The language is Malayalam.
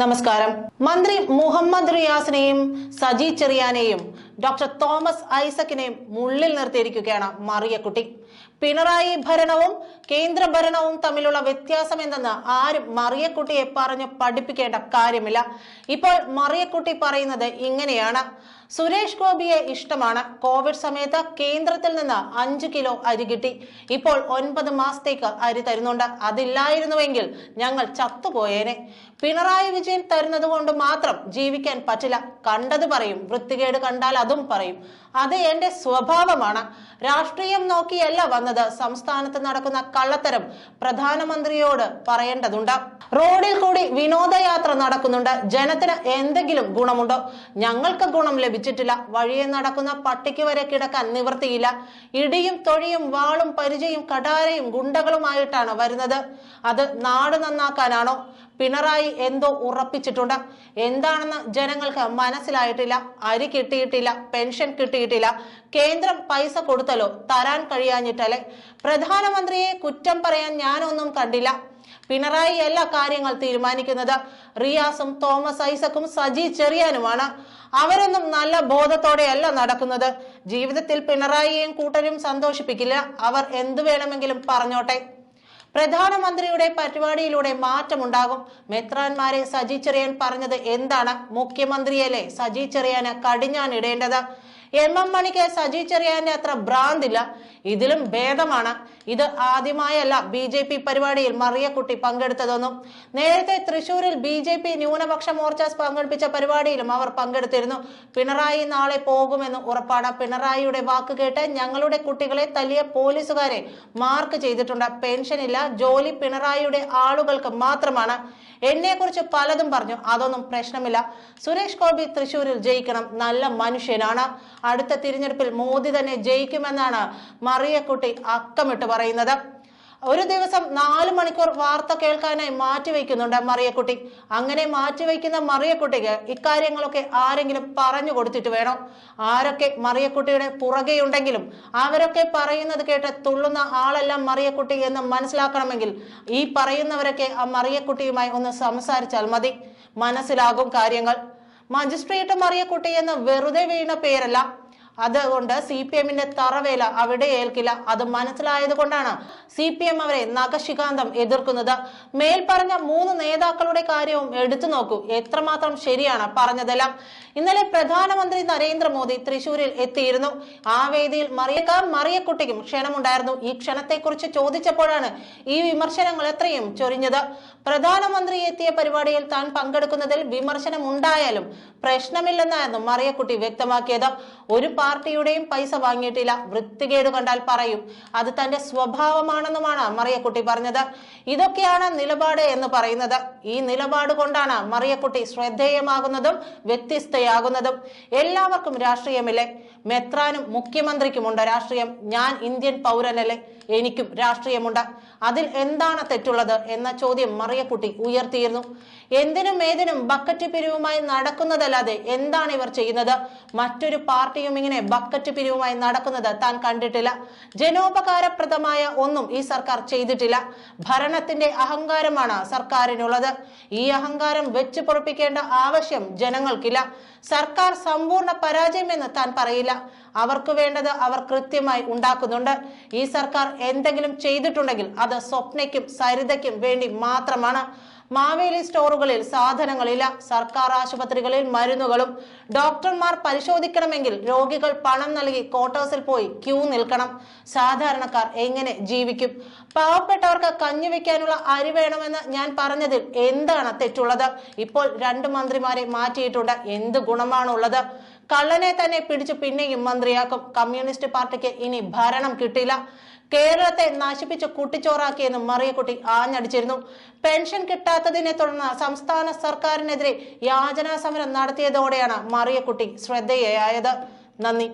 നമസ്കാരം. മന്ത്രി മുഹമ്മദ് റിയാസിനെയും സജി ചെറിയാനെയും ഡോക്ടർ തോമസ് ഐസക്കിനെയും മുള്ളിൽ നിർത്തിയിരിക്കുകയാണ് മറിയക്കുട്ടി പിണറായി ഭരണവും കേന്ദ്ര ഭരണവും തമ്മിലുള്ള വ്യത്യാസം എന്തെന്ന് ആരും മറിയക്കുട്ടിയെ പറഞ്ഞ് പഠിപ്പിക്കേണ്ട കാര്യമില്ല. ഇപ്പോൾ മറിയക്കുട്ടി പറയുന്നത് ഇങ്ങനെയാണ്. സുരേഷ് ഗോപിയെ ഇഷ്ടമാണ്. കോവിഡ് സമയത്ത് കേന്ദ്രത്തിൽ നിന്ന് അഞ്ചു കിലോ അരി കിട്ടി. ഇപ്പോൾ ഒൻപത് മാസത്തേക്ക് അരി തരുന്നുണ്ട്. അതില്ലായിരുന്നുവെങ്കിൽ ഞങ്ങൾ ചത്തുപോയേനെ. പിണറായി വിജയൻ തരുന്നത് കൊണ്ട് മാത്രം ജീവിക്കാൻ പറ്റില്ല. കണ്ടത് പറയും. വൃത്തികേട് കണ്ടാൽ അതും പറയും. അത് എന്റെ സ്വഭാവമാണ്. രാഷ്ട്രീയം നോക്കിയല്ല വന്നത്. സംസ്ഥാനത്ത് നടക്കുന്ന കള്ളത്തരം പ്രധാനമന്ത്രിയോട് പറയേണ്ടതുണ്ട്. റോഡിൽ കൂടി വിനോദയാത്ര നടക്കുന്നുണ്ട്. ജനത്തിന് എന്തെങ്കിലും ഗുണമുണ്ടോ? ഞങ്ങൾക്ക് ഗുണം ലഭിച്ചിട്ടില്ല. വഴിയെ നടക്കുന്ന പട്ടിക്ക് വരെ കിടക്കാൻ നിവൃത്തിയില്ല. ഇടിയും തൊഴിയും വാളും പരിചയും കടാരയും ഗുണ്ടകളുമായിട്ടാണ് വരുന്നത്. അത് നാട് നന്നാക്കാനാണോ? പിണറായി എന്തോ ഉറപ്പിച്ചിട്ടുണ്ട്. എന്താണെന്ന് ജനങ്ങൾക്ക് മനസ്സിലായിട്ടില്ല. അരി കിട്ടിയിട്ടില്ല പെൻഷൻ കിട്ടിയിട്ടില്ല. കേന്ദ്രം പൈസ കൊടുത്തല്ലോ തരാൻ കഴിയാഞ്ഞിട്ടല്ലേ? പ്രധാനമന്ത്രിയെ കുറ്റം പറയാൻ ഞാനൊന്നും കണ്ടില്ല. പിണറായി എല്ലാ കാര്യങ്ങൾ തീരുമാനിക്കുന്നത് റിയാസും തോമസ് ഐസക്കും സജി ചെറിയാനുമാണ്. അവരൊന്നും നല്ല ബോധത്തോടെയല്ല നടക്കുന്നത്. ജീവിതത്തിൽ പിണറായിയെയും കൂട്ടരും സന്തോഷിപ്പിക്കില്ല. അവർ എന്തു വേണമെങ്കിലും പറഞ്ഞോട്ടെ. പ്രധാനമന്ത്രിയുടെ പരിപാടിയിലൂടെ മാറ്റമുണ്ടാകും. മെത്രാന്മാരെ സജി ചെറിയാൻ പറഞ്ഞത് എന്താണ്? മുഖ്യമന്ത്രിയല്ലേ സജി ചെറിയാന് കടിഞ്ഞാണിടേണ്ടത് എം എം മണിക്ക് സജി ചെറിയാന്റെ അത്ര ഭ്രാന്തില്ല. ഇതിലും ഭേദമാണ്. ഇത് ആദ്യമായല്ല ബി ജെ പി പരിപാടിയിൽ മറിയക്കുട്ടി പങ്കെടുത്തതൊന്നും നേരത്തെ തൃശൂരിൽ ബി ജെ പി ന്യൂനപക്ഷ മോർച്ച പങ്കെടുപ്പിച്ച പരിപാടിയിലും അവർ പങ്കെടുത്തിരുന്നു. പിണറായി നാളെ പോകുമെന്ന് ഉറപ്പാണ്. പിണറായിയുടെ വാക്ക് കേട്ട് ഞങ്ങളുടെ കുട്ടികളെ തല്ലിയ പോലീസുകാരെ മാർക്ക് ചെയ്തിട്ടുണ്ട്. പെൻഷൻ ഇല്ല ജോലി പിണറായിയുടെ ആളുകൾക്ക് മാത്രമാണ്. എന്നെ കുറിച്ച് പലതും പറഞ്ഞു. അതൊന്നും പ്രശ്നമില്ല. സുരേഷ് ഗോപി തൃശൂരിൽ ജയിക്കണം. നല്ല മനുഷ്യനാണ്. അടുത്ത തിരഞ്ഞെടുപ്പിൽ മോദി തന്നെ ജയിക്കുമെന്നാണ് മറിയക്കുട്ടി അക്കമിട്ട് പറയുന്നത്. ഒരു ദിവസം നാല് മണിക്കൂർ വാർത്ത കേൾക്കാനായി മാറ്റിവെക്കുന്നുണ്ട് മറിയക്കുട്ടി. അങ്ങനെ മാറ്റിവെക്കുന്ന മറിയക്കുട്ടിക്ക് ഇക്കാര്യങ്ങളൊക്കെ ആരെങ്കിലും പറഞ്ഞു കൊടുത്തിട്ട് വേണം? ആരൊക്കെ മറിയക്കുട്ടിയുടെ പുറകെയുണ്ടെങ്കിലും അവരൊക്കെ പറയുന്നത് കേട്ട് തുള്ളുന്ന ആളെല്ലാം മറിയക്കുട്ടി എന്ന് മനസ്സിലാക്കണമെങ്കിൽ ഈ പറയുന്നവരൊക്കെ ആ മറിയക്കുട്ടിയുമായി ഒന്ന് സംസാരിച്ചാൽ മതി. മനസ്സിലാകും കാര്യങ്ങൾ. മജിസ്ട്രേറ്റ് മറിയക്കുട്ടി എന്ന് വെറുതെ വീണ പേരല്ല അതുകൊണ്ട് സി പി എമ്മിന്റെ തറവേല അവിടെ ഏൽക്കില്ല. അത് മനസ്സിലായത് കൊണ്ടാണ് സി പി എം അവരെ നഖശികാന്തം എതിർക്കുന്നത്. മേൽപ്പറഞ്ഞ മൂന്ന് നേതാക്കളുടെ കാര്യവും എടുത്തു നോക്കൂ. എത്രമാത്രം ശരിയാണ് പറഞ്ഞതെല്ലാം. ഇന്നലെ പ്രധാനമന്ത്രി നരേന്ദ്രമോദി തൃശൂരിൽ എത്തിയിരുന്നു. ആ വേദിയിൽ മറിയക്കാർ മറിയക്കുട്ടിക്കും ക്ഷണമുണ്ടായിരുന്നു. ഈ ക്ഷണത്തെക്കുറിച്ച് ചോദിച്ചപ്പോഴാണ് ഈ വിമർശനങ്ങൾ എത്രയും ചൊരിഞ്ഞത്. പ്രധാനമന്ത്രി എത്തിയ പരിപാടിയിൽ താൻ പങ്കെടുക്കുന്നതിൽ വിമർശനം ഉണ്ടായാലും പ്രശ്നമില്ലെന്നായിരുന്നു മറിയക്കുട്ടി വ്യക്തമാക്കിയത്. ഒരു പാർട്ടിയുടെയും പൈസ വാങ്ങിയിട്ടില്ല. വൃത്തികേട് കണ്ടാൽ പറയും. അത് തന്റെ സ്വഭാവമാണെന്നുമാണ് മറിയക്കുട്ടി പറഞ്ഞത്. ഇതൊക്കെയാണ് നിലപാട് എന്ന് പറയുന്നത്. ഈ നിലപാട് കൊണ്ടാണ് മറിയക്കുട്ടി ശ്രദ്ധേയമാകുന്നതും വ്യത്യസ്തയാകുന്നതും. എല്ലാവർക്കും രാഷ്ട്രീയമില്ലേ? മെത്രാനും മുഖ്യമന്ത്രിക്കുമുണ്ട് രാഷ്ട്രീയം. ഞാൻ ഇന്ത്യൻ പൗരനല്ലേ? എനിക്കും രാഷ്ട്രീയമുണ്ട്. അതിൽ എന്താണ് തെറ്റുള്ളത് എന്ന ചോദ്യം മറിയക്കുട്ടി ഉയർത്തിയിരുന്നു. എന്തിനും ഏതിനും ബക്കറ്റ് പിരിവുമായി നടക്കുന്നതല്ലാതെ എന്താണ് ഇവർ ചെയ്യുന്നത്? മറ്റൊരു പാർട്ടിയും ഇങ്ങനെ ബക്കറ്റ് പിരിവുമായി നടക്കുന്നത് താൻ കണ്ടിട്ടില്ല. ജനോപകാരപ്രദമായ ഒന്നും ഈ സർക്കാർ ചെയ്തിട്ടില്ല. ഭരണത്തിന്റെ അഹങ്കാരമാണ് സർക്കാരിനുള്ളത്. ഈ അഹങ്കാരം വെച്ചു പൊറപ്പിക്കേണ്ട ആവശ്യം ജനങ്ങൾക്കില്ല. സർക്കാർ സമ്പൂർണ പരാജയമെന്ന് താൻ പറയില്ല. അവർക്ക് വേണ്ടത് അവർ കൃത്യമായി ഉണ്ടാക്കുന്നുണ്ട്. ഈ സർക്കാർ എന്തെങ്കിലും ചെയ്തിട്ടുണ്ടെങ്കിൽ അത് സ്വപ്നയ്ക്കും സരിതയ്ക്കും വേണ്ടി മാത്രമാണ്. മാവേലി സ്റ്റോറുകളിൽ സാധനങ്ങളില്ല. സർക്കാർ ആശുപത്രികളിൽ മരുന്നുകളും. ഡോക്ടർമാർ പരിശോധിക്കണമെങ്കിൽ രോഗികൾ പണം നൽകി ക്വാർട്ടേഴ്സിൽ പോയി ക്യൂ നിൽക്കണം. സാധാരണക്കാർ എങ്ങനെ ജീവിക്കും? പാവപ്പെട്ടവർക്ക് കഞ്ഞി വെക്കാനുള്ള അരി വേണമെന്ന് ഞാൻ പറഞ്ഞതിൽ എന്താണ് തെറ്റുള്ളത്? ഇപ്പോൾ രണ്ട് മന്ത്രിമാരെ മാറ്റിയിട്ടുണ്ട്. എന്ത് ഗുണമാണുള്ളത്? കള്ളനെ തന്നെ പിടിച്ചു പിന്നെയും മന്ത്രിയാക്കും. കമ്മ്യൂണിസ്റ്റ് പാർട്ടിക്ക് ഇനി ഭരണം കിട്ടില്ല കേരളത്തെ നശിപ്പിച്ച് കുട്ടിച്ചോറാക്കിയെന്ന് മറിയക്കുട്ടി ആഞ്ഞടിച്ചിരുന്നു. പെൻഷൻ കിട്ടാത്തതിനെ തുടർന്ന് സംസ്ഥാന സർക്കാരിനെതിരെ യാചനാ സമരം നടത്തിയതോടെയാണ് മറിയക്കുട്ടി ശ്രദ്ധേയയായത്. നന്ദി.